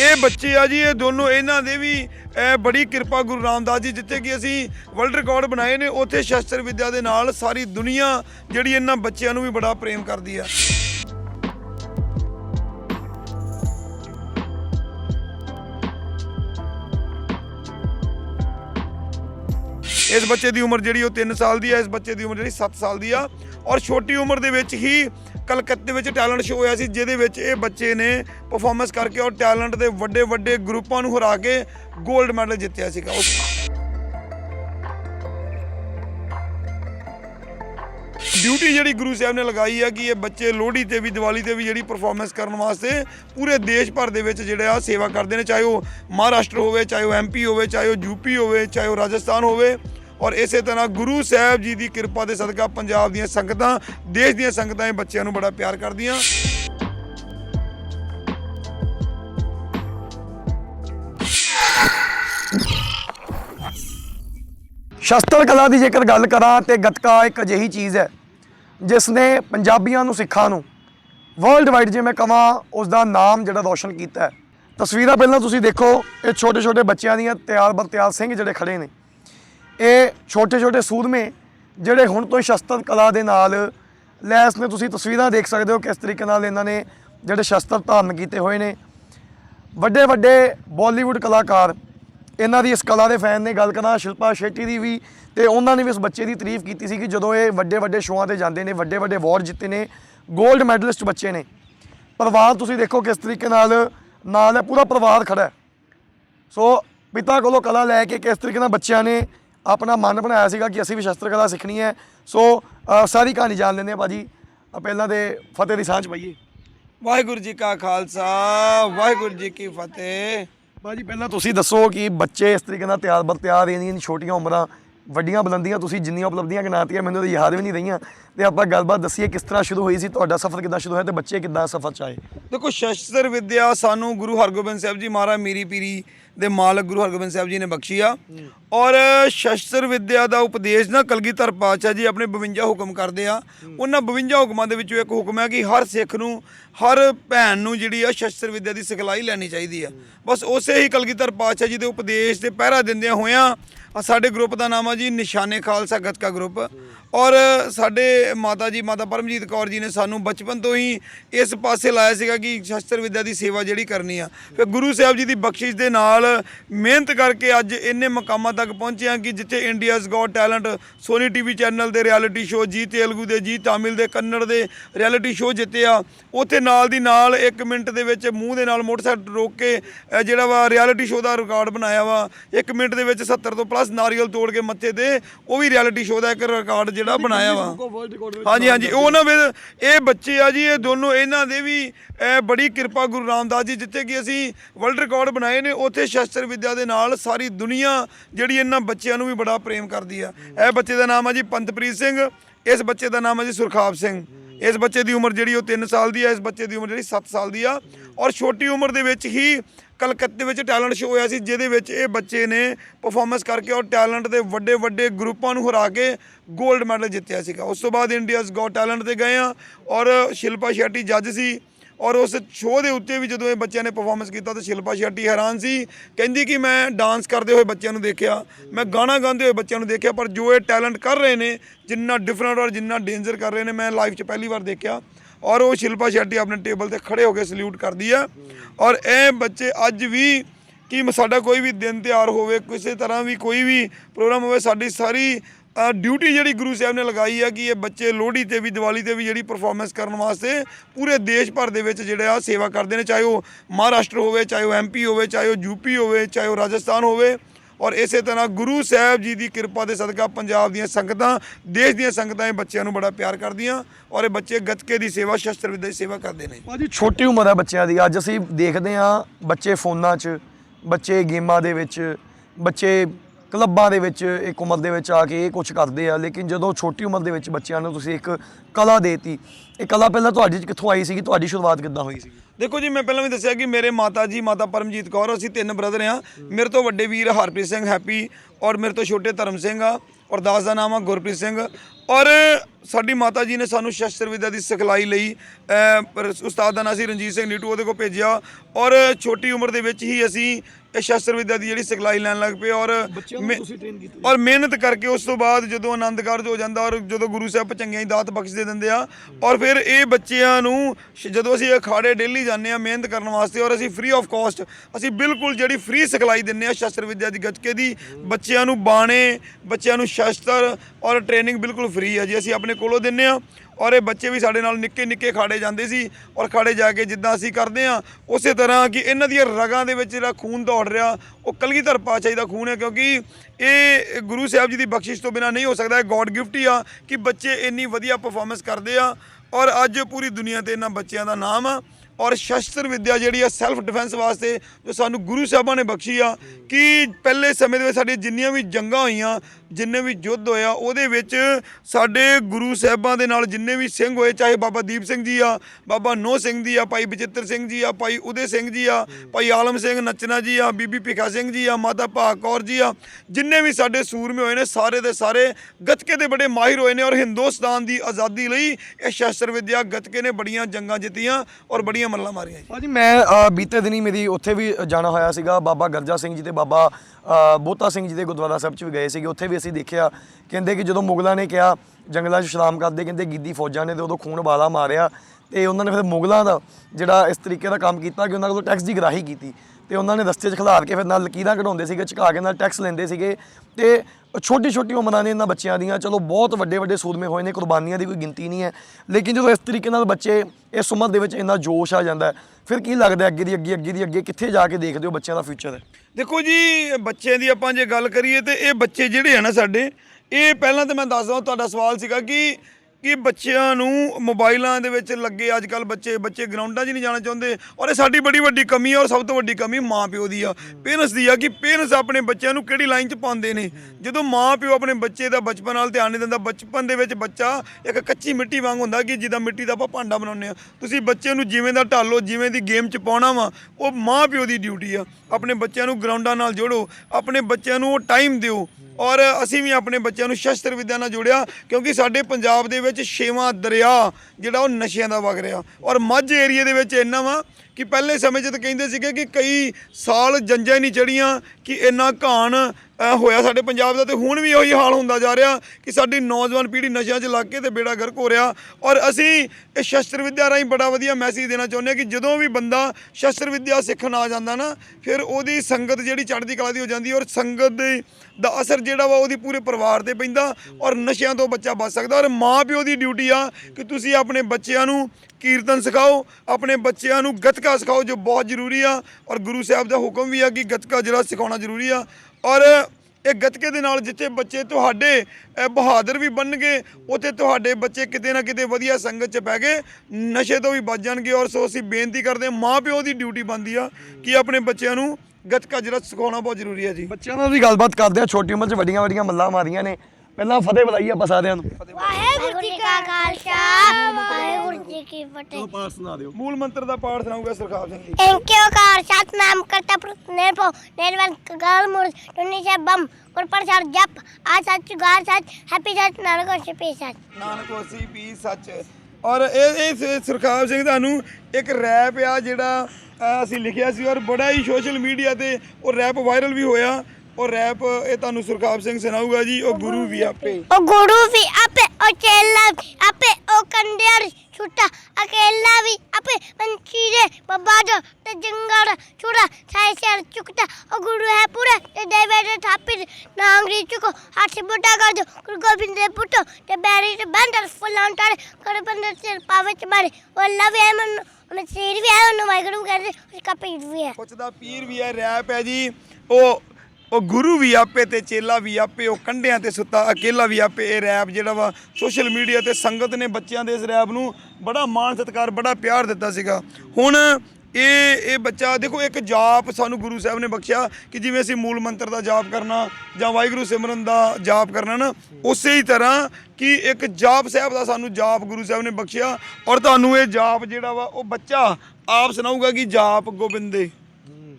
ਇਹ ਬੱਚੇ ਆ ਜੀ, ਇਹ ਦੋਨੋਂ ਇਹਨਾਂ ਦੇ ਵੀ ਬੜੀ ਕਿਰਪਾ ਗੁਰੂ ਰਾਮਦਾਸ ਜੀ ਜਿੱਥੇ ਕਿ ਅਸੀਂ ਵਰਲਡ ਰਿਕਾਰਡ ਬਣਾਏ ਨੇ, ਉੱਥੇ ਸ਼ਸਤਰ ਵਿੱਦਿਆ ਦੇ ਨਾਲ ਸਾਰੀ ਦੁਨੀਆ ਜਿਹੜੀ ਇਹਨਾਂ ਬੱਚਿਆਂ ਨੂੰ ਵੀ ਬੜਾ ਪ੍ਰੇਮ ਕਰਦੀ ਆ। ਇਸ ਬੱਚੇ ਦੀ ਉਮਰ ਜਿਹੜੀ ਉਹ 3 ਸਾਲ ਦੀ ਆ, ਇਸ ਬੱਚੇ ਦੀ ਉਮਰ ਜਿਹੜੀ 7 ਸਾਲ ਦੀ ਆ। ਔਰ ਛੋਟੀ ਉਮਰ ਦੇ ਵਿੱਚ ਹੀ ਕਲਕੱਤੇ ਵਿੱਚ ਟੈਲੈਂਟ ਸ਼ੋਅ ਹੋਇਆ ਸੀ, ਜਿਹਦੇ ਵਿੱਚ ਇਹ ਬੱਚੇ ਨੇ ਪਰਫਾਰਮੈਂਸ ਕਰਕੇ ਔਰ ਟੈਲੈਂਟ ਦੇ ਵੱਡੇ ਵੱਡੇ ਗਰੁੱਪਾਂ ਨੂੰ ਹਰਾ ਕੇ 골ਡ ਮੈਡਲ ਜਿੱਤਿਆ ਸੀਗਾ। ਉਸ ਡਿਊਟੀ ਜਿਹੜੀ ਗੁਰੂ ਸਾਹਿਬ ਨੇ ਲਗਾਈ ਹੈ ਕਿ ਇਹ ਬੱਚੇ ਲੋਹੜੀ ਤੇ ਵੀ, ਦੀਵਾਲੀ ਤੇ ਵੀ ਜਿਹੜੀ ਪਰਫਾਰਮੈਂਸ ਕਰਨ ਵਾਸਤੇ ਪੂਰੇ ਦੇਸ਼ ਭਰ ਦੇ ਵਿੱਚ ਜਿਹੜੇ ਆ ਸੇਵਾ ਕਰਦੇ ਨੇ, ਚਾਹੇ ਉਹ ਮਹਾਰਾਸ਼ਟਰ ਹੋਵੇ, ਚਾਹੇ ਉਹ ਐਮਪੀ ਹੋਵੇ, ਚਾਹੇ ਉਹ ਯੂਪੀ ਹੋਵੇ, ਚਾਹੇ ਉਹ ਰਾਜਸਥਾਨ ਹੋਵੇ। ਔਰ ਇਸੇ ਤਰ੍ਹਾਂ ਗੁਰੂ ਸਾਹਿਬ ਜੀ ਦੀ ਕਿਰਪਾ ਦੇ ਸਦਕਾ ਪੰਜਾਬ ਦੀਆਂ ਸੰਗਤਾਂ, ਦੇਸ਼ ਦੀਆਂ ਸੰਗਤਾਂ ਇਹ ਬੱਚਿਆਂ ਨੂੰ ਬੜਾ ਪਿਆਰ ਕਰਦੀਆਂ। ਸ਼ਸਤਰ ਕਲਾ ਦੀ ਜੇਕਰ ਗੱਲ ਕਰਾਂ ਤੇ ਗੱਤਕਾ ਇੱਕ ਅਜਿਹੀ ਚੀਜ਼ ਹੈ, ਜਿਸ ਨੇ ਪੰਜਾਬੀਆਂ ਨੂੰ, ਸਿੱਖਾਂ ਨੂੰ ਵਰਲਡ ਵਾਈਡ ਜੇ ਮੈਂ ਕਹਾਂ ਉਸ ਦਾ ਨਾਮ ਜਿਹੜਾ ਰੋਸ਼ਨ ਕੀਤਾ ਹੈ। ਤਸਵੀਰਾਂ ਪਹਿਲਾਂ ਤੁਸੀਂ ਦੇਖੋ, ਇਹ ਛੋਟੇ ਛੋਟੇ ਬੱਚਿਆਂ ਦੀਆਂ ਤਿਆਰ ਬਰ ਤਿਆਰ ਸਿੰਘ ਜਿਹੜੇ ਖੜੇ ਨੇ। ਇਹ ਛੋਟੇ ਛੋਟੇ ਸੂਰਮੇ ਜਿਹੜੇ ਹੁਣ ਤੋਂ ਸ਼ਸਤਰ ਕਲਾ ਦੇ ਨਾਲ ਲੈਸ ਨੇ ਤੁਸੀਂ ਤਸਵੀਰਾਂ ਦੇਖ ਸਕਦੇ ਹੋ ਕਿਸ ਤਰੀਕੇ ਨਾਲ ਇਹਨਾਂ ਨੇ ਜਿਹੜੇ ਸ਼ਸਤਰ ਧਾਰਨ ਕੀਤੇ ਹੋਏ ਨੇ। ਵੱਡੇ ਵੱਡੇ ਬਾਲੀਵੁੱਡ ਕਲਾਕਾਰ ਇਹਨਾਂ ਦੀ ਇਸ ਕਲਾ ਦੇ ਫੈਨ ਨੇ ਗੱਲ ਕਰਾਂ, ਸ਼ਿਲਪਾ ਸ਼ੈਟੀ ਦੀ ਵੀ ਤੇ ਉਹਨਾਂ ਨੇ ਵੀ ਇਸ ਬੱਚੇ ਦੀ ਤਾਰੀਫ ਕੀਤੀ ਸੀ ਕਿ ਜਦੋਂ ਇਹ ਵੱਡੇ ਵੱਡੇ ਸ਼ੋਆਂ ਤੇ ਜਾਂਦੇ ਨੇ, ਵੱਡੇ ਵੱਡੇ ਅਵਾਰਡ ਜਿੱਤੇ ਨੇ 골ਡ ਮੈਡਲਿਸਟ ਬੱਚੇ ਨੇ। ਪਰਿਵਾਰ ਤੁਸੀਂ ਦੇਖੋ ਕਿਸ ਤਰੀਕੇ ਨਾਲ ਨਾਲ ਹੈ ਪੂਰਾ ਪਰਿਵਾਰ ਖੜਾ ਹੈ। ਸੋ ਪਿਤਾ ਕੋਲੋਂ ਕਲਾ ਲੈ ਕੇ ਕਿਸ ਤਰੀਕੇ ਨਾਲ ਬੱਚਿਆਂ ਨੇ ਆਪਣਾ ਮਨ ਬਣਾਇਆ ਸੀਗਾ ਕਿ ਅਸੀਂ ਵੀ ਸ਼ਸਤਰ ਕਲਾ ਸਿੱਖਣੀ ਹੈ। ਸੋ ਸਾਰੀ ਕਹਾਣੀ ਜਾਣ ਲੈਂਦੇ ਆ ਭਾਜੀ। ਅ, ਪਹਿਲਾਂ ਦੇ ਫਤਿਹ ਦੀ ਸਾਂਝ ਪਾਈਏ। ਵਾਹਿਗੁਰੂ ਜੀ ਕਾ ਖਾਲਸਾ ਵਾਹਿਗੁਰੂ ਜੀ ਕੀ ਫਤਿਹ। ਭਾਜੀ ਪਹਿਲਾਂ ਤੁਸੀਂ ਦੱਸੋ ਕਿ ਬੱਚੇ ਇਸ ਤਰੀਕੇ ਨਾਲ ਤਿਆਰ ਬਰ ਤਿਆਰ ਇਹਦੀਆਂ ਛੋਟੀਆਂ ਉਮਰਾਂ ਵੱਡੀਆਂ ਬੁਲੰਦੀਆਂ ਤੁਸੀਂ ਜਿੰਨੀਆਂ ਉਪਲਬਧੀਆਂ ਗਿਣਾਤੀਆਂ ਮੈਨੂੰ ਤਾਂ ਯਾਦ ਵੀ ਨਹੀਂ ਰਹੀਆਂ। ਤੇ ਆਪਾਂ ਗੱਲਬਾਤ ਦੱਸੀਏ ਕਿਸ ਤਰ੍ਹਾਂ ਸ਼ੁਰੂ ਹੋਈ ਸੀ ਤੁਹਾਡਾ ਸਫ਼ਰ ਕਿੱਦਾਂ ਸ਼ੁਰੂ ਹੋਇਆ ਤੇ ਬੱਚੇ ਕਿੱਦਾਂ ਸਫ਼ਰ ਚ ਆਏ? ਦੇਖੋ ਸ਼ਸਤਰ ਵਿਦਿਆ ਸਾਨੂੰ ਗੁਰੂ ਹਰਗੋਬਿੰਦ ਸਾਹਿਬ ਜੀ ਮਹਾਰਾਜ ਮੀਰੀ ਪੀਰੀ ਦੇ ਮਾਲਕ ਗੁਰੂ ਹਰਗੋਬਿੰਦ ਸਾਹਿਬ ਜੀ ਨੇ ਬਖਸ਼ੀ ਆ। ਔਰ ਸ਼ਸਤਰ ਵਿਦਿਆ ਦਾ ਉਪਦੇਸ਼ ਨਾ ਕਲਗੀਧਰ ਪਾਤਸ਼ਾਹ ਜੀ ਆਪਣੇ 52 ਹੁਕਮ ਕਰਦੇ ਆ। ਉਹਨਾਂ 52 ਹੁਕਮਾਂ ਦੇ ਵਿੱਚੋਂ ਇੱਕ ਹੁਕਮ ਹੈ ਕਿ ਹਰ ਸਿੱਖ ਨੂੰ, ਹਰ ਭੈਣ ਨੂੰ ਜਿਹੜੀ ਆ ਸ਼ਸਤਰ ਵਿਦਿਆ ਦੀ ਸਿਖਲਾਈ ਲੈਣੀ ਚਾਹੀਦੀ ਆ। ਬਸ ਉਸੇ ਹੀ ਕਲਗੀਧਰ ਪਾਤਸ਼ਾਹ ਜੀ ਦੇ ਉਪਦੇਸ਼ ਤੇ ਪਹਿਰਾ ਦਿੰਦਿਆਂ ਹੋਇਆਂ ਆ ਸਾਡੇ ਗਰੁੱਪ ਦਾ ਨਾਮ ਆ ਜੀ ਨਿਸ਼ਾਨੇ ਖਾਲਸਾ ਗੱਤਕਾ ਗਰੁੱਪ ਔਰ ਸਾਡੇ ਮਾਤਾ ਜੀ, ਮਾਤਾ ਪਰਮਜੀਤ ਕੌਰ ਜੀ ਨੇ ਸਾਨੂੰ ਬਚਪਨ ਤੋਂ ਹੀ ਇਸ ਪਾਸੇ ਲਾਇਆ ਸੀਗਾ ਕਿ ਸ਼ਸਤਰ ਵਿਦਿਆ ਦੀ ਸੇਵਾ ਜਿਹੜੀ ਕਰਨੀ ਆ। ਫਿਰ ਗੁਰੂ ਸਾਹਿਬ ਜੀ ਦੀ ਬਖਸ਼ਿਸ਼ ਦੇ ਨਾਲ ਮਿਹਨਤ ਕਰਕੇ ਅੱਜ ਇੰਨੇ ਮਕਾਮਾਂ ਤੱਕ ਪਹੁੰਚੇ ਹਾਂ ਕਿ ਜਿੱਥੇ India's got talent Sony TV channel ਦੇ ਰਿਐਲਿਟੀ ਸ਼ੋਅ ਜੀ, ਤੇਲਗੂ ਦੇ ਜੀ, ਤਾਮਿਲ ਦੇ, ਕੰਨੜ ਦੇ ਰਿਐਲਿਟੀ ਸ਼ੋਅ ਜਿੱਤੇ ਆ। ਉੱਥੇ ਨਾਲ ਦੀ ਨਾਲ 1 ਮਿੰਟ ਦੇ ਵਿੱਚ ਮੂੰਹ ਦੇ ਨਾਲ ਮੋਟਰਸਾਈਕਲ ਰੋਕ ਕੇ ਜਿਹੜਾ ਵਾ ਰਿਐਲਿਟੀ ਸ਼ੋਅ ਦਾ ਰਿਕਾਰਡ ਬਣਾਇਆ ਵਾ 1 ਮਿੰਟ ਦੇ ਵਿੱਚ 70 ਤੋਂ ਪਲੱਸ ਨਾਰੀਅਲ ਤੋੜ ਕੇ ਮੱਥੇ ਤੇ ਉਹ ਵੀ ਰਿਐਲਿਟੀ ਸ਼ੋਅ ਦਾ ਇੱਕ ਰਿਕਾਰਡ ਜਿਹੜਾ ਬਣਾਇਆ ਵਾ। ਹਾਂਜੀ ਹਾਂਜੀ ਉਹ ਨਾ ਫਿਰ ਇਹ ਬੱਚੇ ਆ ਜੀ ਇਹ ਦੋਨੋਂ ਇਹਨਾਂ ਦੇ ਵੀ ਅਹ, ਬੜੀ ਕਿਰਪਾ ਗੁਰੂ ਰਾਮਦਾਸ ਜੀ ਜਿੱਥੇ ਕਿ ਅਸੀਂ ਵਰਲਡ ਰਿਕਾਰਡ ਬਣਾਏ ਨੇ ਉੱਥੇ ਸ਼ਸਤਰ ਵਿੱਦਿਆ ਦੇ ਨਾਲ ਸਾਰੀ ਦੁਨੀਆ ਜਿਹੜੀ ਇਹਨਾਂ ਬੱਚਿਆਂ ਨੂੰ ਵੀ ਬੜਾ ਪ੍ਰੇਮ ਕਰਦੀ ਆ। ਇਹ ਬੱਚੇ ਦਾ ਨਾਮ ਆ ਜੀ ਪੰਤਪ੍ਰੀਤ ਸਿੰਘ ਇਸ ਬੱਚੇ ਦਾ ਨਾਮ ਆ ਜੀ ਸੁਰਖਾਬ ਸਿੰਘ। ਇਸ ਬੱਚੇ ਦੀ ਉਮਰ ਜਿਹੜੀ ਉਹ 3 ਸਾਲ ਦੀ ਆ ਇਸ ਬੱਚੇ ਦੀ ਉਮਰ ਜਿਹੜੀ 7 ਸਾਲ ਦੀ ਆ। ਔਰ ਛੋਟੀ ਉਮਰ ਦੇ ਵਿੱਚ ਹੀ ਕਲਕੱਤੇ ਵਿੱਚ ਟੈਲੈਂਟ ਸ਼ੋਅ ਹੋਇਆ ਸੀ, ਜਿਹਦੇ ਵਿੱਚ ਇਹ ਬੱਚੇ ਨੇ ਪਰਫਾਰਮੈਂਸ ਕਰਕੇ ਔਰ ਟੈਲੈਂਟ ਦੇ ਵੱਡੇ ਵੱਡੇ ਗਰੁੱਪਾਂ ਨੂੰ ਹਰਾ ਕੇ 골ਡ ਮੈਡਲ ਜਿੱਤਿਆ ਸੀਗਾ। ਉਸ ਤੋਂ ਬਾਅਦ ਇੰਡੀਆਜ਼ ਗੋਟ ਟੈਲੈਂਟ ਤੇ ਗਏ ਆ ਔਰ ਸ਼ਿਲਪਾ ਸ਼ੈਟੀ ਜੱਜ ਸੀ ਔਰ ਉਸ ਸ਼ੋਅ ਦੇ ਉੱਤੇ ਵੀ ਜਦੋਂ ਇਹ ਬੱਚਿਆਂ ਨੇ ਪਰਫਾਰਮੈਂਸ ਕੀਤਾ ਤਾਂ ਸ਼ਿਲਪਾ ਸ਼ੈਟੀ ਹੈਰਾਨ ਸੀ। ਕਹਿੰਦੀ ਕਿ ਮੈਂ ਡਾਂਸ ਕਰਦੇ ਹੋਏ ਬੱਚਿਆਂ ਨੂੰ ਦੇਖਿਆ, ਮੈਂ ਗਾਣਾ ਗਾਉਂਦੇ ਹੋਏ ਬੱਚਿਆਂ ਨੂੰ ਦੇਖਿਆ, ਪਰ ਜੋ ਇਹ ਟੈਲੈਂਟ ਕਰ ਰਹੇ ਨੇ, ਜਿੰਨਾ ਡਿਫਰੈਂਟ ਔਰ ਜਿੰਨਾ ਡੇਂਜਰ ਕਰ ਰਹੇ ਨੇ, ਮੈਂ ਲਾਈਫ 'ਚ ਪਹਿਲੀ ਵਾਰ ਦੇਖਿਆ। ਔਰ ਉਹ ਸ਼ਿਲਪਾ ਸ਼ੈਟੀ ਆਪਣੇ ਟੇਬਲ ਤੇ ਖੜੇ ਹੋ ਕੇ ਸਲੂਟ ਕਰਦੀ ਆ। ਔਰ ਇਹ ਬੱਚੇ ਅੱਜ ਵੀ ਕਿ ਸਾਡਾ ਕੋਈ ਵੀ ਦਿਨ ਤਿਉਹਾਰ ਹੋਵੇ, ਕਿਸੇ ਤਰ੍ਹਾਂ ਵੀ ਕੋਈ ਵੀ ਪ੍ਰੋਗਰਾਮ ਹੋਵੇ, ਸਾਡੀ ਸਾਰੀ ਡਿਊਟੀ ਜਿਹੜੀ ਗੁਰੂ ਸਾਹਿਬ ਨੇ ਲਗਾਈ ਹੈ ਕਿ ਇਹ ਬੱਚੇ ਲੋਹੜੀ ਤੇ ਵੀ, ਦੀਵਾਲੀ ਤੇ ਵੀ ਜਿਹੜੀ ਪਰਫਾਰਮੈਂਸ ਕਰਨ ਵਾਸਤੇ ਪੂਰੇ ਦੇਸ਼ ਭਰ ਦੇ ਵਿੱਚ ਜਿਹੜੇ ਆ ਸੇਵਾ ਕਰਦੇ ਨੇ, ਚਾਹੇ ਉਹ ਮਹਾਰਾਸ਼ਟਰ ਹੋਵੇ, ਚਾਹੇ ਉਹ ਐਮਪੀ ਹੋਵੇ, ਚਾਹੇ ਉਹ ਯੂਪੀ ਹੋਵੇ, ਚਾਹੇ ਉਹ ਰਾਜਸਥਾਨ ਹੋਵੇ। ਔਰ ਇਸੇ ਤਰ੍ਹਾਂ ਗੁਰੂ ਸਾਹਿਬ ਜੀ ਦੀ ਕਿਰਪਾ ਦੇ ਸਦਕਾ ਪੰਜਾਬ ਦੀਆਂ ਸੰਗਤਾਂ, ਦੇਸ਼ ਦੀਆਂ ਸੰਗਤਾਂ ਇਹ ਬੱਚਿਆਂ ਨੂੰ ਬੜਾ ਪਿਆਰ ਕਰਦੀਆਂ ਔਰ ਇਹ ਬੱਚੇ ਗੱਤਕੇ ਦੀ ਸੇਵਾ, ਸ਼ਸਤਰ ਵਿਦਿਆ ਦੀ ਸੇਵਾ ਕਰਦੇ ਨੇ। ਭਾਜੀ, ਛੋਟੀ ਉਮਰ ਹੈ ਬੱਚਿਆਂ ਦੀ। ਅੱਜ ਅਸੀਂ ਦੇਖਦੇ ਹਾਂ ਬੱਚੇ ਫੋਨਾਂ 'ਚ, ਬੱਚੇ ਗੇਮਾਂ ਦੇ ਵਿੱਚ, ਬੱਚੇ ਕਲੱਬਾਂ ਦੇ ਵਿੱਚ, ਇੱਕ ਉਮਰ ਦੇ ਵਿੱਚ ਆ ਕੇ ਇਹ ਕੁਝ ਕਰਦੇ ਆ, ਲੇਕਿਨ ਜਦੋਂ ਛੋਟੀ ਉਮਰ ਦੇ ਵਿੱਚ ਬੱਚਿਆਂ ਨੂੰ ਤੁਸੀਂ ਇੱਕ ਕਲਾ ਦੇਤੀ, ਇਹ ਕਲਾ ਪਹਿਲਾਂ ਤੁਹਾਡੀ 'ਚ ਕਿੱਥੋਂ ਆਈ ਸੀਗੀ? ਤੁਹਾਡੀ ਸ਼ੁਰੂਆਤ ਕਿੱਦਾਂ ਹੋਈ ਸੀ ਦੇਖੋ ਜੀ, ਮੈਂ ਪਹਿਲਾਂ ਵੀ ਦੱਸਿਆ ਕਿ ਮੇਰੇ ਮਾਤਾ ਜੀ, ਮਾਤਾ ਪਰਮਜੀਤ ਕੌਰ, ਅਸੀਂ ਤਿੰਨ ਬ੍ਰਦਰ ਆ ਮੇਰੇ ਤੋਂ ਵੱਡੇ ਵੀਰ ਹਰਪ੍ਰੀਤ ਸਿੰਘ ਹੈਪੀ ਔਰ ਮੇਰੇ ਤੋਂ ਛੋਟੇ ਧਰਮ ਸਿੰਘ ਆ, ਔਰ ਦਾਸ ਦਾ ਨਾਮ ਆ ਗੁਰਪ੍ਰੀਤ ਸਿੰਘ। ਔਰ ਸਾਡੀ ਮਾਤਾ ਜੀ ਨੇ ਸਾਨੂੰ ਸ਼ਸਤਰ ਵਿਦਿਆ ਦੀ ਸਿਖਲਾਈ ਲਈ ਉਸਤਾਦ ਦਾ ਨਾਂ ਸੀ ਰਣਜੀਤ ਸਿੰਘ ਨੀਟੂ ਉਹਦੇ ਕੋਲ ਭੇਜਿਆ। ਔਰ ਛੋਟੀ ਉਮਰ ਦੇ ਵਿੱਚ ਹੀ ਅਸੀਂ ਇਹ ਸ਼ਸਤਰ ਵਿਦਿਆ ਦੀ ਜਿਹੜੀ ਸਿਖਲਾਈ ਲੈਣ ਲੱਗ ਪਏ ਔਰ ਔਰ ਮਿਹਨਤ ਕਰਕੇ ਉਸ ਤੋਂ ਬਾਅਦ ਜਦੋਂ ਆਨੰਦ ਕਾਰਜ ਹੋ ਜਾਂਦਾ ਔਰ ਜਦੋਂ ਗੁਰੂ ਸਾਹਿਬ ਚੰਗੀਆਂ ਹੀ ਦਾਤ ਬਖਸ਼ ਦੇ ਦਿੰਦੇ ਆ ਔਰ ਫਿਰ ਇਹ ਬੱਚਿਆਂ ਨੂੰ ਜਦੋਂ ਅਸੀਂ ਅਖਾੜੇ ਡੇਲੀ ਜਾਂਦੇ ਆ ਮਿਹਨਤ ਕਰਨ ਵਾਸਤੇ ਔਰ ਅਸੀਂ ਫ੍ਰੀ ਆਫ ਕਾਸਟ ਅਸੀਂ ਬਿਲਕੁਲ ਜਿਹੜੀ ਫ੍ਰੀ ਸਿਖਲਾਈ ਦਿੰਦੇ ਆ ਸ਼ਸਤਰ ਵਿਦਿਆ ਦੀ ਗੱਤਕੇ ਦੀ ਬੱਚਿਆਂ ਨੂੰ ਬਾਣੇ ਬੱਚਿਆਂ ਨੂੰ ਸ਼ਸਤਰ ਔਰ ਟ੍ਰੇਨਿੰਗ ਬਿਲਕੁਲ ਫ੍ਰੀ ਹੈ ਜੀ, ਅਸੀਂ ਆਪਣੇ ਕੋਲੋਂ ਦਿੰਦੇ ਆ। ਔਰ ਇਹ ਬੱਚੇ ਵੀ ਸਾਡੇ ਨਾਲ ਨਿੱਕੇ ਨਿੱਕੇ ਖਾੜੇ ਜਾਂਦੇ ਸੀ ਔਰ ਖਾੜੇ ਜਾ ਕੇ ਜਿੱਦਾਂ ਅਸੀਂ ਕਰਦੇ ਆ, ਉਸੇ ਤਰ੍ਹਾਂ ਕਿ ਇਹਨਾਂ ਦੀਆਂ ਰਗਾਂ ਦੇ ਵਿੱਚ ਜਿਹੜਾ ਖੂਨ ਦੌੜ ਰਿਹਾ, ਉਹ ਕਲਗੀਧਰ ਪਾਤਸ਼ਾਹੀ ਦਾ ਖੂਨ ਹੈ, ਕਿਉਂਕਿ ਇਹ ਗੁਰੂ ਸਾਹਿਬ ਜੀ ਦੀ ਬਖਸ਼ਿਸ਼ ਤੋਂ ਬਿਨਾ ਨਹੀਂ ਹੋ ਸਕਦਾ, ਇਹ ਗੋਡ ਗਿਫਟ ਹੀ ਆ ਕਿ ਬੱਚੇ ਇੰਨੀ ਵਧੀਆ ਪਰਫਾਰਮੈਂਸ ਕਰਦੇ ਆ। ਔਰ ਅੱਜ ਪੂਰੀ ਦੁਨੀਆ ਤੇ ਇਹਨਾਂ ਬੱਚਿਆਂ ਦਾ ਨਾਮ ਆ। ਔਰ ਸ਼ਸਤਰ ਵਿਦਿਆ ਜਿਹੜੀ ਆ ਸੈਲਫ ਡਿਫੈਂਸ ਵਾਸਤੇ ਜੋ ਸਾਨੂੰ ਗੁਰੂ ਸਾਹਿਬਾਂ ਨੇ ਬਖਸ਼ੀ ਆ, ਕਿ ਪਹਿਲੇ ਸਮੇਂ ਦੇ ਵਿੱਚ ਸਾਡੀਆਂ ਜਿੰਨੀਆਂ ਵੀ ਜੰਗਾਂ ਹੋਈਆਂ, ਜਿੰਨੇ ਵੀ ਯੁੱਧ ਹੋਇਆ ਉਹਦੇ ਵਿੱਚ ਸਾਡੇ ਗੁਰੂ ਸਾਹਿਬਾਂ ਦੇ ਨਾਲ ਜਿੰਨੇ ਵੀ ਸਿੰਘ ਹੋਏ, ਚਾਹੇ ਬਾਬਾ ਦੀਪ ਸਿੰਘ ਜੀ ਆ, ਬਾਬਾ ਨੋ ਸਿੰਘ ਜੀ ਆ, ਭਾਈ ਬਚਿੱਤਰ ਸਿੰਘ ਜੀ ਆ, ਭਾਈ ਉਦੇ ਸਿੰਘ ਜੀ ਆ, ਭਾਈ ਆਲਮ ਸਿੰਘ ਨਚਨਾ ਜੀ ਆ, ਬੀਬੀ ਭਿਖਾ ਸਿੰਘ ਜੀ ਆ, ਮਾਤਾ ਭਾਗ ਕੌਰ ਜੀ ਆ, ਜਿੰਨੇ ਵੀ ਸਾਡੇ ਸੂਰਮੇ ਹੋਏ ਨੇ, ਸਾਰੇ ਦੇ ਸਾਰੇ ਗੱਤਕੇ ਦੇ ਬੜੇ ਮਾਹਿਰ ਹੋਏ ਨੇ, ਔਰ ਹਿੰਦੁਸਤਾਨ ਦੀ ਆਜ਼ਾਦੀ ਲਈ ਇਹ ਸ਼ਸਤਰ ਵਿਦਿਆ ਗੱਤਕੇ ਨੇ ਬੜੀਆਂ ਜੰਗਾਂ ਜਿੱਤੀਆਂ ਔਰ ਬੜੀਆਂ ਮੱਲਾਂ ਮਾਰੀਆਂ ਜੀ? ਭਾਜੀ ਮੈਂ ਅ, ਬੀਤੇ ਦਿਨੀ ਮੇਰੀ ਉੱਥੇ ਵੀ ਜਾਣਾ ਹੋਇਆ ਸੀਗਾ ਬਾਬਾ ਗਰਜਾ ਸਿੰਘ ਜੀ ਤੇ ਬਾਬਾ ਅ, ਬੋਤਾ ਸਿੰਘ ਜੀ ਦੇ ਗੁਰਦੁਆਰਾ ਸਾਹਿਬ ਚ ਵੀ ਗਏ ਸੀਗੇ। ਉੱਥੇ ਵੀ ਅਸੀਂ ਦੇਖਿਆ ਕਹਿੰਦੇ ਕਿ ਜਦੋਂ ਮੁਗਲਾਂ ਨੇ ਕਿਹਾ ਜੰਗਲਾਂ 'ਚ ਸ਼ਰਾਮ ਕਰਦੇ ਕਹਿੰਦੇ ਗਿੱਦੀ ਫੌਜਾਂ ਨੇ ਤੇ ਉਦੋਂ ਖੂਨ ਬਾਲਾ ਮਾਰਿਆ ਤੇ ਉਹਨਾਂ ਨੇ ਫਿਰ ਮੁਗਲਾਂ ਦਾ ਜਿਹੜਾ ਇਸ ਤਰੀਕੇ ਦਾ ਕੰਮ ਕੀਤਾ ਕਿ ਉਹਨਾਂ ਕੋਲੋਂ ਟੈਕਸ ਦੀ ਗਰਾਹੀ ਕੀਤੀ। ਤੇ ਉਹਨਾਂ ਨੇ ਰਸਤੇ 'ਚ ਖਿਲਾਰ ਕੇ ਫਿਰ ਨਾਲ ਲਕੀਰਾਂ ਕਢਾਉਂਦੇ ਸੀਗੇ, ਝੁਕਾ ਕੇ ਨਾਲ ਟੈਕਸ ਲੈਂਦੇ ਸੀਗੇ ਤੇ ਛੋਟੀ ਛੋਟੀ ਉਮਰਾਂ ਨੇ ਇਹਨਾਂ ਬੱਚਿਆਂ ਦੀਆਂ, ਚਲੋ ਬਹੁਤ ਵੱਡੇ ਵੱਡੇ ਸੂਰਮੇ ਹੋਏ ਨੇ, ਕੁਰਬਾਨੀਆਂ ਦੀ ਕੋਈ ਗਿਣਤੀ ਨਹੀਂ ਹੈ, ਲੇਕਿਨ ਜਦੋਂ ਇਸ ਤਰੀਕੇ ਨਾਲ ਬੱਚੇ ਇਸ ਉਮਰ ਦੇ ਵਿੱਚ ਇੰਨਾ ਜੋਸ਼ ਆ ਜਾਂਦਾ ਫਿਰ ਕੀ ਲੱਗਦਾ ਅੱਗੇ ਦੀ, ਅੱਗੇ ਅੱਗੇ ਦੀ, ਅੱਗੇ ਕਿੱਥੇ ਜਾ ਕੇ ਦੇਖਦੇ ਹੋ ਬੱਚਿਆਂ ਦਾ ਫਿਊਚਰ ਹੈ ਦੇਖੋ ਜੀ, ਬੱਚਿਆਂ ਦੀ ਆਪਾਂ ਜੇ ਗੱਲ ਕਰੀਏ ਤੇ ਇਹ ਬੱਚੇ ਜਿਹੜੇ ਆ ਨਾ ਸਾਡੇ, ਇਹ ਪਹਿਲਾਂ ਤਾਂ ਮੈਂ ਦੱਸਦਾ ਤੁਹਾਡਾ ਸਵਾਲ ਸੀਗਾ ਕਿ ਕਿ ਬੱਚਿਆਂ ਨੂੰ ਮੋਬਾਈਲਾਂ ਦੇ ਵਿੱਚ ਲੱਗੇ ਅੱਜ ਕੱਲ ਬੱਚੇ ਬੱਚੇ ਗਰਾਊਂਡਾਂ 'ਚ ਨਹੀਂ ਜਾਣਾ ਚਾਹੁੰਦੇ ਔਰ ਇਹ ਸਾਡੀ ਬੜੀ ਵੱਡੀ ਕਮੀ ਆ ਔਰ ਸਭ ਤੋਂ ਵੱਡੀ ਕਮੀ ਮਾਂ ਪਿਓ ਦੀ ਆ। ਪੇਰੈਂਟਸ ਦੀ ਆ ਕਿ ਪੇਰੈਂਟਸ ਆਪਣੇ ਬੱਚਿਆਂ ਨੂੰ ਕਿਹੜੀ ਲਾਈਨ 'ਚ ਪਾਉਂਦੇ ਨੇ? ਜਦੋਂ ਮਾਂ ਪਿਓ ਆਪਣੇ ਬੱਚੇ ਦਾ ਬਚਪਨ ਨਾਲ ਧਿਆਨ ਨਹੀਂ ਦਿੰਦਾ, ਬਚਪਨ ਦੇ ਵਿੱਚ ਬੱਚਾ ਇੱਕ ਕੱਚੀ ਮਿੱਟੀ ਵਾਂਗ ਹੁੰਦਾ ਕਿ ਜਿੱਦਾਂ ਮਿੱਟੀ ਦਾ ਆਪਾਂ ਭਾਂਡਾ ਬਣਾਉਂਦੇ ਆ ਤੁਸੀਂ ਬੱਚੇ ਨੂੰ ਜਿਵੇਂ ਦਾ ਢਾਲੋ, ਜਿਵੇਂ ਦੀ ਗੇਮ 'ਚ ਪਾਉਣਾ ਵਾ, ਉਹ ਮਾਂ ਪਿਓ ਦੀ ਡਿਊਟੀ ਆ। ਆਪਣੇ ਬੱਚਿਆਂ ਨੂੰ ਗਰਾਊਂਡਾਂ ਨਾਲ ਜੋੜੋ, ਆਪਣੇ ਬੱਚਿਆਂ ਨੂੰ ਉਹ ਟਾਈਮ ਦਿਓ। ਔਰ ਅਸੀਂ ਵੀ ਆਪਣੇ ਬੱਚਿਆਂ ਨੂੰ ਸ਼ਸਤਰ ਵਿਦਿਆ ਨਾਲ ਜੋੜਿਆ, ਕਿਉਂਕਿ ਸਾਡੇ ਪੰਜਾਬ ਦੇ ਵਿੱਚ ਛੇਵਾਂ ਦਰਿਆ ਜਿਹੜਾ ਉਹ ਨਸ਼ਿਆਂ ਦਾ ਵਗ ਰਿਹਾ। ਔਰ ਮੱਝ ਏਰੀਏ ਦੇ ਵਿੱਚ ਇੰਨਾ ਵਾ ਕਿ ਪਹਿਲੇ ਸਮੇਂ 'ਚ ਤਾਂ ਕਹਿੰਦੇ ਸੀਗੇ ਕਿ ਕਈ ਸਾਲ ਜੰਜਾਂ ਹੀ ਨਹੀਂ ਚੜੀਆਂ ਕਿ ਇੰਨਾ ਘਾਣ ਹੋਇਆ ਸਾਡੇ ਪੰਜਾਬ ਦਾ ਤੇ ਹੁਣ ਵੀ ਉਹੀ ਹਾਲ ਹੁੰਦਾ ਜਾ ਰਿਹਾ ਕਿ ਸਾਡੀ ਨੌਜਵਾਨ ਪੀੜ੍ਹੀ ਨਸ਼ਿਆਂ 'ਚ ਲੱਗ ਕੇ ਤੇ ਬੇੜਾ ਗਰਕ ਹੋ ਰਿਹਾ। ਔਰ ਅਸੀਂ ਇਹ ਸ਼ਸਤਰ ਵਿਦਿਆ ਰਾਹੀਂ ਬੜਾ ਵਧੀਆ ਮੈਸੇਜ ਦੇਣਾ ਚਾਹੁੰਦੇ ਹਾਂ ਕਿ ਜਦੋਂ ਵੀ ਬੰਦਾ ਸ਼ਸਤਰ ਵਿਦਿਆ ਸਿੱਖਣ ਆ ਜਾਂਦਾ ਨਾ, ਫਿਰ ਉਹਦੀ ਸੰਗਤ ਜਿਹੜੀ ਚੜ੍ਹਦੀ ਕਲਾ ਦੀ ਹੋ ਜਾਂਦੀ ਔਰ ਸੰਗਤ ਦੇ ਦਾ ਅਸਰ ਜਿਹੜਾ ਵਾ ਉਹਦੀ ਪੂਰੇ ਪਰਿਵਾਰ ਤੇ ਪੈਂਦਾ ਔਰ ਨਸ਼ਿਆਂ ਤੋਂ ਬੱਚਾ ਬਚ ਸਕਦਾ। ਔਰ ਮਾਂ ਪਿਓ ਦੀ ਡਿਊਟੀ ਆ ਕਿ ਤੁਸੀਂ ਆਪਣੇ ਬੱਚਿਆਂ ਨੂੰ ਕੀਰਤਨ ਸਿਖਾਓ, ਆਪਣੇ ਬੱਚਿਆਂ ਨੂੰ ਗੱਤਕਾ ਸਿਖਾਓ ਜੋ ਬਹੁਤ ਜ਼ਰੂਰੀ ਆ। ਔਰ ਗੁਰੂ ਸਾਹਿਬ ਦਾ ਹੁਕਮ ਵੀ ਆ ਕਿ ਗੱਤਕਾ ਜਿਹੜਾ ਸਿਖਾਉਣਾ ਜ਼ਰੂਰੀ ਆ। ਔਰ ਇਹ ਗੱਤਕੇ ਦੇ ਨਾਲ ਜਿੱਥੇ ਬੱਚੇ ਤੁਹਾਡੇ ਬਹਾਦਰ ਵੀ ਬਣਨਗੇ, ਉੱਥੇ ਤੁਹਾਡੇ ਬੱਚੇ ਕਿਤੇ ਨਾ ਕਿਤੇ ਵਧੀਆ ਸੰਗਤ 'ਚ ਪੈ ਗਏ ਨਸ਼ੇ ਤੋਂ ਵੀ ਬਚ ਜਾਣਗੇ। ਔਰ ਸੋ ਅਸੀਂ ਬੇਨਤੀ ਕਰਦੇ ਹਾਂ, ਮਾਂ ਪਿਓ ਦੀ ਡਿਊਟੀ ਬਣਦੀ ਆ ਕਿ ਆਪਣੇ ਬੱਚਿਆਂ ਨੂੰ ਗੱਤਕਾ ਜਿਹੜਾ ਸਿਖਾਉਣਾ ਬਹੁਤ ਜ਼ਰੂਰੀ ਹੈ ਜੀ। ਬੱਚਿਆਂ ਨਾਲ ਵੀ ਗੱਲਬਾਤ ਕਰਦੇ ਆ ਛੋਟੀ ਉਮਰ 'ਚ ਵੱਡੀਆਂ ਵੱਡੀਆਂ ਮੱਲਾਂ ਮਾਰੀਆਂ ਨੇ। ਪਹਿਲਾਂ ਫਤਿਹ ਬੁਲਾਈ ਆਪਾਂ ਸਾਰਿਆਂ ਨੂੰ। ਵਾਹਿਗੁਰੂ ਜੀ ਕਾ ਖਾਲਸਾ। ਵਾਹਿਗੁਰੂ ਜੀ ਕੀ ਫਤਿਹ। ਪਾਠ ਸੁਣਾ ਦਿਓ। ਮੂਲ ਮੰਤਰ ਦਾ ਪਾਠ ਸੁਣਾਊਗਾ ਸਰਖਾਬ ਸਿੰਘ ਜੀ। ਇਨਕੇ ਕਾਰ ਸਤ ਨਾਮ ਕਰਤਾ ਪੁਰਖ ਨਿਰਭਉ ਨਿਰਵਨ ਗਾਲ ਮੁਰ ਟੁੰਨੀ ਸੇ ਬਮ ਗੁਰ ਪ੍ਰਸਾਦ ਜਪ। ਆ ਸੱਚ ਗਾਰ ਸੱਚ ਹੈਪੀ ਸੱਚ ਨਾਨਕ ਸ਼ਪੀ ਸੱਚ। ਨਾਨਕ ਹੋਸੀ ਪੀ ਸੱਚ। ਔਰ ਇਹ ਇਹ ਸ- ਸੁਰਖਾਬ ਸਿੰਘ ਤੁਹਾਨੂੰ ਇੱਕ ਰੈਪ ਆ ਜਿਹੜਾ ਅ, ਅਸੀਂ ਲਿਖਿਆ ਸੀ ਔਰ ਬੜਾ ਹੀ ਸੋਸ਼ਲ ਮੀਡੀਆ ਤੇ ਉਹ ਰੈਪ ਵਾਇਰਲ ਵੀ ਹੋਇਆ। ਉਹ ਰੈਪ ਇਹ ਤੁਹਾਨੂੰ ਸੁਰਖਾਬ ਸਿੰਘ ਸੁਣਾਊਗਾ ਜੀ ਉਹ ਗੁਰੂ ਵੀ ਆਪੇ। ਉਹ ਗੁਰੂ ਵੀ ਆਪੇ ਉਹ ਚੇਲਾ ਵੀ ਆਪੇ ਉਹ ਕੰਡਿਆਰ ਛੁੱਟਾ ਅਕੇਲਾ ਵੀ ਆਪੇ ਪੰਛੀ ਦੇ ਬੱਬਾ ਜੋ ਤੇ ਜੰਗਲ ਛੁੜਾ ਸਾਈ ਸਿਰ ਚੁਕਤਾ ਉਹ ਗੁਰੂ ਹੈ ਪੂਰਾ ਤੇ ਦੇਵੇ ਦੇ ਥਾਪੀ ਨਾਂਗਰੀ ਚੁਕੋ। ਹੱਥ ਬੁੱਢਾ ਕਰ ਦੋ ਗੁਰੂ ਗੋਬਿੰਦ ਦੇ ਪੁੱਤੋ ਤੇ ਬੈਰੀ ਤੇ ਬੰਦਰ ਫੁੱਲਾਂ ਟਾਰੇ ਕਰ ਬੰਦਰ ਸਿਰ ਪਾਵੇ ਚ ਮਾਰੇ। ਉਹ ਅੱਲਾ ਵੀ ਹੈ ਮਨ ਉਹਨੇ ਸਿਰ ਵੀ ਹੈ ਉਹਨੂੰ ਵਾਹਿਗੁਰੂ ਕਹਿੰਦੇ ਉਸਕਾ ਪੀਰ ਵੀ ਹੈ। ਪੁੱਛਦਾ ਪੀਰ ਵੀ ਹੈ ਰੈਪ ਹੈ ਜੀ। ਉਹ ਉਹ ਗੁਰੂ ਵੀ ਆਪੇ ਤੇ ਚੇਲਾ ਵੀ ਆਪੇ, ਉਹ ਕੰਡਿਆਂ ਤੇ ਸੁੱਤਾ, ਅਕੇਲਾ ਵੀ ਆਪੇ, ਇਹ ਰੈਪ ਜਿਹੜਾ ਵਾ ਸੋਸ਼ਲ ਮੀਡੀਆ ਤੇ ਸੰਗਤ ਨੇ ਬੱਚਿਆਂ ਦੇ ਇਸ ਰੈਪ ਨੂੰ ਬੜਾ ਮਾਣ, ਸਤਿਕਾਰ, ਬੜਾ ਪਿਆਰ ਦਿੱਤਾ ਸੀਗਾ। ਹੁਣ ਇਹ ਇਹ ਬੱਚਾ, ਦੇਖੋ, ਇੱਕ ਜਾਪ ਸਾਨੂੰ ਗੁਰੂ ਸਾਹਿਬ ਨੇ ਬਖਸ਼ਿਆ ਕਿ ਜਿਵੇਂ ਅਸੀਂ ਮੂਲ ਮੰਤਰ ਦਾ ਜਾਪ ਕਰਨਾ, ਜਾਂ ਵਾਹਿਗੁਰੂ ਸਿਮਰਨ ਦਾ ਜਾਪ ਕਰਨਾ ਨਾ, ਉਸੇ ਹੀ ਤਰ੍ਹਾਂ ਕਿ ਇੱਕ ਜਾਪ ਸਾਹਿਬ ਦਾ ਸਾਨੂੰ ਜਾਪ ਗੁਰੂ ਸਾਹਿਬ ਨੇ ਬਖਸ਼ਿਆ, ਔਰ ਤੁਹਾਨੂੰ ਇਹ ਜਾਪ ਜਿਹੜਾ ਵਾ, ਉਹ ਬੱਚਾ ਆਪ ਸੁਣਾਊਗਾ ਕਿ ਜਾਪ ਗੋਬਿੰਦੇ।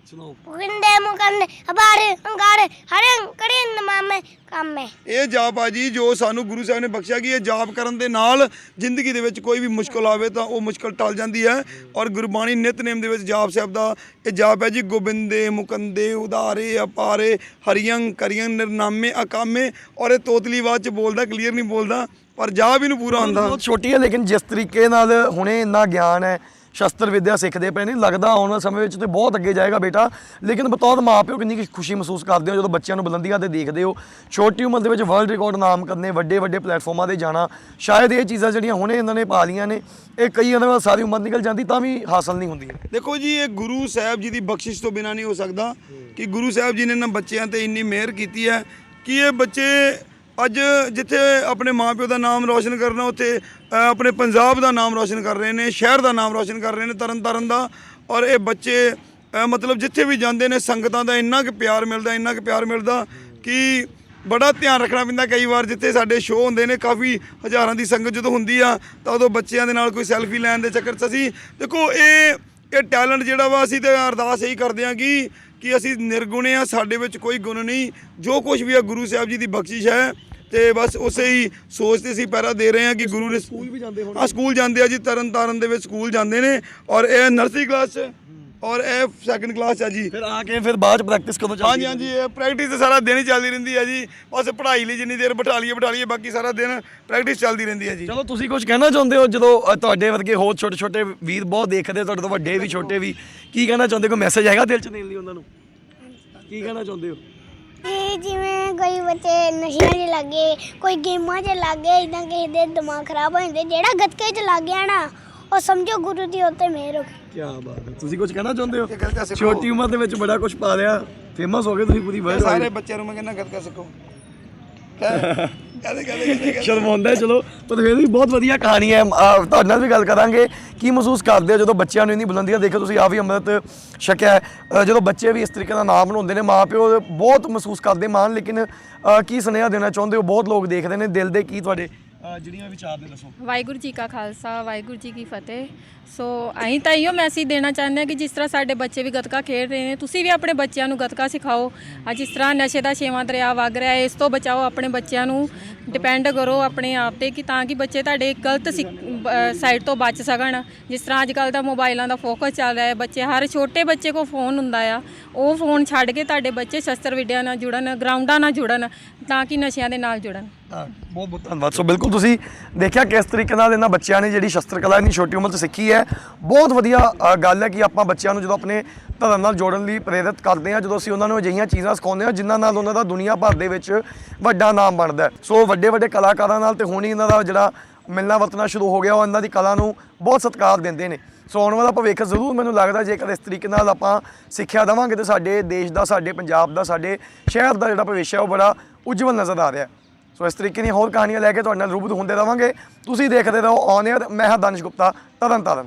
ਸੁਣਾਓ। ਪੁਗੰਦੇ ਮੁਕੰਦੇ ਅਬਾਰੇ ਅੰਗਾਰੇ ਹਰੇ ਕੜੇ ਮਾਮੇ ਕਾਮੇ ਇਹ ਜਾਪ ਆ ਜੀ ਜੋ ਸਾਨੂੰ ਗੁਰੂ ਸਾਹਿਬ ਨੇ ਬਖਸ਼ਿਆ ਕਿ ਇਹ ਜਾਪ ਕਰਨ ਦੇ ਨਾਲ ਜ਼ਿੰਦਗੀ ਦੇ ਵਿੱਚ ਕੋਈ ਵੀ ਮੁਸ਼ਕਲ ਆਵੇ ਤਾਂ ਉਹ ਮੁਸ਼ਕਲ ਟਲ ਜਾਂਦੀ ਹੈ। ਔਰ ਗੁਰਬਾਣੀ ਨਿਤਨੇਮ ਦੇ ਵਿੱਚ ਜਾਪ ਸਾਹਿਬ ਦਾ ਇਹ ਜਾਪ ਹੈ ਜੀ ਗੋਬਿੰਦੇ ਮੁਕੰਦੇ ਉਦਾਰੇ ਅਪਾਰੇ ਹਰੀਅੰ ਕਰੀਅੰ ਨਿਰਨਾਮੇ ਅਕਾਮੇ। ਔਰ ਇਹ ਤੋਤਲੀ ਆਵਾਜ਼ ਚ ਬੋਲਦਾ ਕਲੀਅਰ ਨਹੀਂ ਬੋਲਦਾ ਪਰ ਜਾਪ ਇਹਨੂੰ ਪੂਰਾ ਹੁੰਦਾ। ਬਹੁਤ ਛੋਟੀ ਹੈ ਲੇਕਿਨ ਜਿਸ ਤਰੀਕੇ ਨਾਲ ਹੁਣੇ ਇੰਨਾ ਗਿਆਨ ਹੈ ਸ਼ਸਤਰ ਵਿਦਿਆ ਸਿੱਖਦੇ ਪਏ ਨੇ। ਲੱਗਦਾ ਆਉਣ ਵਾਲੇ ਸਮੇਂ ਵਿੱਚ ਤੇ ਬਹੁਤ ਅੱਗੇ ਜਾਏਗਾ ਬੇਟਾ। ਲੇਕਿਨ ਬਤੌਰ ਮਾਪਿਓ ਕਿੰਨੀ ਕੁ ਖੁਸ਼ੀ ਮਹਿਸੂਸ ਕਰਦੇ ਹੋ ਜਦੋਂ ਬੱਚਿਆਂ ਨੂੰ ਬੁਲੰਦੀਆਂ ਤੇ ਦੇਖਦੇ ਹੋ। ਛੋਟੀ ਉਮਰ ਦੇ ਵਿੱਚ ਵਰਲਡ ਰਿਕਾਰਡ ਨਾਮ ਕਰਨੇ ਵੱਡੇ ਵੱਡੇ ਪਲੇਟਫਾਰਮਾਂ ਤੇ ਜਾਣਾ। ਸ਼ਾਇਦ ਇਹ ਚੀਜ਼ਾਂ ਜਿਹੜੀਆਂ ਹੁਣੇ ਇਹਨਾਂ ਨੇ ਪਾ ਲਈਆਂ ਨੇ, ਇਹ ਕਈ ਇਹਨਾਂ ਨਾਲ ਸਾਰੀ ਉਮਰ ਨਿਕਲ ਜਾਂਦੀ ਤਾਂ ਵੀ ਹਾਸਲ ਨਹੀਂ ਹੁੰਦੀ ਦੇਖੋ ਜੀ, ਇਹ ਗੁਰੂ ਸਾਹਿਬ ਜੀ ਦੀ ਬਖਸ਼ਿਸ਼ ਤੋਂ ਬਿਨਾ ਨਹੀਂ ਹੋ ਸਕਦਾ ਕਿ ਗੁਰੂ ਸਾਹਿਬ ਜੀ ਨੇ ਇਹਨਾਂ ਬੱਚਿਆਂ ਤੇ ਇੰਨੀ ਮਿਹਰ ਕੀਤੀ ਹੈ ਕਿ ਇਹ ਬੱਚੇ ਅੱਜ ਜਿੱਥੇ ਆਪਣੇ ਮਾਪਿਓ ਦਾ ਨਾਮ ਰੌਸ਼ਨ ਕਰਨਾ, ਉੱਥੇ ਆਪਣੇ ਪੰਜਾਬ ਦਾ ਨਾਮ ਰੌਸ਼ਨ ਕਰ ਰਹੇ ਨੇ, ਸ਼ਹਿਰ ਦਾ ਨਾਮ ਰੌਸ਼ਨ ਕਰ ਰਹੇ ਨੇ ਤਰਨ ਤਾਰਨ ਦਾ, ਔਰ ਇਹ ਬੱਚੇ ਮਤਲਬ ਜਿੱਥੇ ਵੀ ਜਾਂਦੇ ਨੇ, ਸੰਗਤਾਂ ਦਾ ਇੰਨਾ ਕੁ ਪਿਆਰ ਮਿਲਦਾ, ਇੰਨਾ ਕੁ ਪਿਆਰ ਮਿਲਦਾ ਕਿ ਬੜਾ ਧਿਆਨ ਰੱਖਣਾ ਪੈਂਦਾ ਕਈ ਵਾਰ, ਜਿੱਥੇ ਸਾਡੇ ਸ਼ੋਅ ਹੁੰਦੇ ਨੇ, ਕਾਫੀ ਹਜ਼ਾਰਾਂ ਦੀ ਸੰਗਤ ਜਦੋਂ ਹੁੰਦੀ ਆ, ਤਾਂ ਉਦੋਂ ਬੱਚਿਆਂ ਦੇ ਨਾਲ ਕੋਈ ਸੈਲਫੀ ਲੈਣ ਦੇ ਚੱਕਰ 'ਚ ਅਸੀਂ, ਦੇਖੋ ਇਹ ਇਹ ਟੈਲੈਂਟ ਜਿਹੜਾ ਵਾ, ਅਸੀਂ ਤੇ ਅਰਦਾਸ ਇਹੀ ਕਰਦੇ ਹਾਂ ਕਿ ਕਿ ਅਸੀਂ ਨਿਰਗੁਣੇ ਆ ਸਾਡੇ ਵਿੱਚ ਕੋਈ ਗੁਣ ਨਹੀਂ, ਜੋ ਕੁਝ ਵੀ ਆ ਗੁਰੂ ਸਾਹਿਬ ਜੀ ਦੀ ਬਖਸ਼ਿਸ਼ ਹੈ ਤੇ ਬਸ ਉਸੇ ਹੀ ਸੋਚ ਤੇ ਅਸੀਂ ਪਹਿਰਾ ਦੇ ਰਹੇ ਹਾਂ ਕਿ ਗੁਰੂ ਨੇ ਸਕੂਲ ਵੀ ਜਾਂਦੇ ਆ ਸਕੂਲ ਜਾਂਦੇ ਆ ਜੀ ਤਰਨ ਤਾਰਨ ਦੇ ਵਿੱਚ ਸਕੂਲ ਜਾਂਦੇ ਨੇ ਔਰ ਇਹ ਨਰਸਰੀ ਕਲਾਸ 'ਚ ਔਰ ਇਹ ਸੈਕੰਡ ਕਲਾਸ ਆ ਜੀ। ਫਿਰ ਆ ਕੇ ਫਿਰ ਬਾਅਦ ਚ ਪ੍ਰੈਕਟਿਸ ਕਦੋਂ ਚੱਲਦੀ ਹਾਂਜੀ ਹਾਂਜੀ ਇਹ ਪ੍ਰੈਕਟਿਸ ਤਾਂ ਸਾਰਾ ਦਿਨ ਹੀ ਚੱਲਦੀ ਰਹਿੰਦੀ ਹੈ ਜੀ। ਬਸ ਪੜ੍ਹਾਈ ਲਈ ਜਿੰਨੀ ਦੇਰ ਬਿਠਾ ਲਈਏ ਬਿਠਾ ਲਈਏ ਬਾਕੀ ਸਾਰਾ ਦਿਨ ਪ੍ਰੈਕਟਿਸ ਚੱਲਦੀ ਰਹਿੰਦੀ ਹੈ ਜੀ। ਚਲੋ ਤੁਸੀਂ ਕੁਝ ਕਹਿਣਾ ਚਾਹੁੰਦੇ ਹੋ? ਜਦੋਂ ਤੁਹਾਡੇ ਵਰਗੇ ਹੋਰ ਛੋਟੇ ਛੋਟੇ ਵੀਰ ਬਹੁਤ ਦੇਖਦੇ ਤੁਹਾਡੇ ਤੋਂ ਵੱਡੇ ਵੀ ਛੋਟੇ ਵੀ ਕੀ ਕਹਿਣਾ ਚਾਹੁੰਦੇ? ਕੋਈ ਮੈਸੇਜ ਹੈਗਾ ਦਿਲ ਚ ਦੇਣ ਲਈ ਉਹਨਾਂ ਨੂੰ? ਕੀ ਕਹਿਣਾ ਚਾਹੁੰਦੇ ਹੋ? ਇਹ ਜਿਵੇਂ ਕੋਈ ਬੱਚੇ ਨਸ਼ਿਆਂ 'ਚ ਲੱਗੇ ਕੋਈ ਗੇਮਾਂ 'ਚ ਲੱਗੇ ਇਦਾਂ ਕਿਸੇ ਦੇ ਦਿਮਾਗ ਖਰਾਬ ਹੋ ਜਾਂਦੇ ਜਿਹੜਾ ਗੱਤਕੇ 'ਚ ਲੱਗ ਗਿਆ ਨਾ ਉਹ ਸਮਝੋ ਗੁਰੂ ਦੀ ਉੱਤੇ ਮਿਹਰ ਹੋ ਗਈ। ਕੀ ਬਾਤ ਹੈ। ਤੁਸੀਂ ਕੁਝ ਕਹਿਣਾ ਚਾਹੁੰਦੇ ਹੋ? ਸਿੱਖੋ। ਛੋਟੀ ਉਮਰ ਦੇ ਵਿੱਚ ਬੜਾ ਕੁਝ ਪਾ ਲਿਆ। ਫੇਮਸ ਹੋ ਗਏ ਤੁਸੀਂ ਪੂਰੀ ਵਰਲਡ ਸਾਰੇ ਬੱਚਿਆਂ ਨੂੰ ਮੈਂ ਕਹਿੰਦਾ ਗੱਤਕਾ ਸਿੱਖੋ। ਕਹਦੇ ਕਹਦੇ ਸ਼ਰਮਾਉਂਦਾ ਚਲੋ ਪਰ ਫਿਰ ਵੀ ਬਹੁਤ ਵਧੀਆ ਕਹਾਣੀ ਹੈ। ਤੁਹਾਡੇ ਨਾਲ ਵੀ ਗੱਲ ਕਰਾਂਗੇ। ਕੀ ਮਹਿਸੂਸ ਕਰਦੇ ਹੋ ਜਦੋਂ ਬੱਚਿਆਂ ਨੂੰ ਇੰਨੀ ਬੁਲੰਦੀਆਂ ਦੇਖੋ, ਤੁਸੀਂ ਆ ਵੀ ਅੰਮ੍ਰਿਤ ਛਕਿਆ ਜਦੋਂ ਬੱਚੇ ਵੀ ਇਸ ਤਰੀਕੇ ਦਾ ਨਾਮ ਬਣਾਉਂਦੇ ਨੇ, ਮਾਪਿਓ ਬਹੁਤ ਮਹਿਸੂਸ ਕਰਦੇ ਮਾਣ, ਲੇਕਿਨ ਕੀ ਸੁਨੇਹਾ ਦੇਣਾ ਚਾਹੁੰਦੇ ਹੋ? ਬਹੁਤ ਲੋਕ ਦੇਖਦੇ ਨੇ। ਦਿਲ ਦੇ ਕੀ ਤੁਹਾਡੇ ਜਿਹੜੀਆਂ ਵਿਚਾਰ ਨੇ ਦੱਸੋ। ਵਾਹਿਗੁਰੂ ਜੀ ਕਾ ਖਾਲਸਾ, ਵਾਹਿਗੁਰੂ ਜੀ ਕੀ ਫਤਿਹ। ਸੋ ਅਸੀਂ ਤਾਂ ਇਹੋ ਮੈਸੇਜ ਦੇਣਾ ਚਾਹੁੰਦੇ ਹਾਂ ਕਿ ਜਿਸ ਤਰ੍ਹਾਂ ਸਾਡੇ ਬੱਚੇ ਵੀ ਗੱਤਕਾ ਖੇਡ ਰਹੇ ਨੇ, ਤੁਸੀਂ ਵੀ ਆਪਣੇ ਬੱਚਿਆਂ ਨੂੰ ਗੱਤਕਾ ਸਿਖਾਓ। ਅੱਜ ਜਿਸ ਤਰ੍ਹਾਂ ਨਸ਼ੇ ਦਾ ਛੇਵਾਂ ਦਰਿਆ ਵਗ ਰਿਹਾ ਹੈ, ਇਸ ਤੋਂ ਬਚਾਓ ਆਪਣੇ ਬੱਚਿਆਂ ਨੂੰ। ਡਿਪੈਂਡ ਕਰੋ ਆਪਣੇ ਆਪ ਤੇ ਕਿ ਤਾਂ ਕਿ ਬੱਚੇ ਤੁਹਾਡੇ ਗਲਤ ਸਾਈਡ ਤੋਂ ਬਚ ਸਕਣ। ਜਿਸ ਤਰ੍ਹਾਂ ਅੱਜ ਕੱਲ ਦਾ ਮੋਬਾਈਲਾਂ ਦਾ ਫੋਕਸ ਚੱਲ ਰਿਹਾ ਹੈ, ਬੱਚੇ ਹਰ ਛੋਟੇ ਬੱਚੇ ਕੋਲ ਫੋਨ ਹੁੰਦਾ ਆ। ਉਹ ਫੋਨ ਛੱਡ ਕੇ ਤੁਹਾਡੇ ਬੱਚੇ ਸ਼ਸਤਰ ਵਿੱਦਿਆ ਨਾਲ ਜੁੜਨ ਗਰਾਊਂਡਾਂ ਨਾਲ ਜੁੜਨ, ਤਾਂ ਕਿ ਨਸ਼ਿਆਂ ਦੇ ਨਾਲ ਜੁੜਨ। ਬਹੁਤ ਬਹੁਤ ਧੰਨਵਾਦ। ਸੋ ਬਿਲਕੁਲ ਤੁਸੀਂ ਦੇਖਿਆ ਕਿਸ ਤਰੀਕੇ ਨਾਲ ਇਹਨਾਂ ਬੱਚਿਆਂ ਨੇ ਜਿਹੜੀ ਸ਼ਸਤਰ ਕਲਾ ਇੰਨੀ ਛੋਟੀ ਉਮਰ 'ਚ ਸਿੱਖੀ ਹੈ। ਬਹੁਤ ਵਧੀਆ ਗੱਲ ਹੈ ਕਿ ਆਪਾਂ ਬੱਚਿਆਂ ਨੂੰ ਜਦੋਂ ਆਪਣੇ ਧਰਮ ਨਾਲ ਜੋੜਨ ਲਈ ਪ੍ਰੇਰਿਤ ਕਰਦੇ ਹਾਂ, ਜਦੋਂ ਅਸੀਂ ਉਹਨਾਂ ਨੂੰ ਅਜਿਹੀਆਂ ਚੀਜ਼ਾਂ ਸਿਖਾਉਂਦੇ ਹਾਂ ਜਿਨ੍ਹਾਂ ਨਾਲ ਉਹਨਾਂ ਦਾ ਦੁਨੀਆ ਭਰ ਦੇ ਵਿੱਚ ਵੱਡਾ ਨਾਮ ਬਣਦਾ ਸੋ ਵੱਡੇ ਵੱਡੇ ਕਲਾਕਾਰਾਂ ਨਾਲ ਤੇ ਹੁਣ ਹੀ ਇਹਨਾਂ ਦਾ ਜਿਹੜਾ ਮਿਲਣਾ ਵਰਤਣਾ ਸ਼ੁਰੂ ਹੋ ਗਿਆ, ਉਹ ਇਹਨਾਂ ਦੀ ਕਲਾ ਨੂੰ ਬਹੁਤ ਸਤਿਕਾਰ ਦਿੰਦੇ ਨੇ। ਸੋ ਆਉਣ ਵਾਲਾ ਭਵਿੱਖ ਜ਼ਰੂਰ ਮੈਨੂੰ ਲੱਗਦਾ ਜੇਕਰ ਇਸ ਤਰੀਕੇ ਨਾਲ ਆਪਾਂ ਸਿੱਖਿਆ ਦੇਵਾਂਗੇ ਤੇ ਸਾਡੇ ਦੇਸ਼ ਦਾ, ਸਾਡੇ ਪੰਜਾਬ ਦਾ, ਸਾਡੇ ਸ਼ਹਿਰ ਦਾ ਜਿਹੜਾ ਭਵਿੱਖ ਹੈ, ਉਹ ਬੜਾ ਉਜਵਲ ਨਜ਼ਰ ਆ ਰਿਹਾ ਹੈ। ਸੋ ਇਸ ਤਰੀਕੇ ਦੀਆਂ ਹੋਰ ਕਹਾਣੀਆਂ ਲੈ ਕੇ ਤੁਹਾਡੇ ਨਾਲ ਰੂਬਰੂ ਹੁੰਦੇ ਰਵਾਂਗੇ। ਤੁਸੀਂ ਦੇਖਦੇ ਰਹੋ ਔਨ 에ਅਰ ਮੈਂ ਹਾਂ ਦਾਨਿਸ਼ ਗੁਪਤਾ। ਤਰਨ ਤਾਰਨ।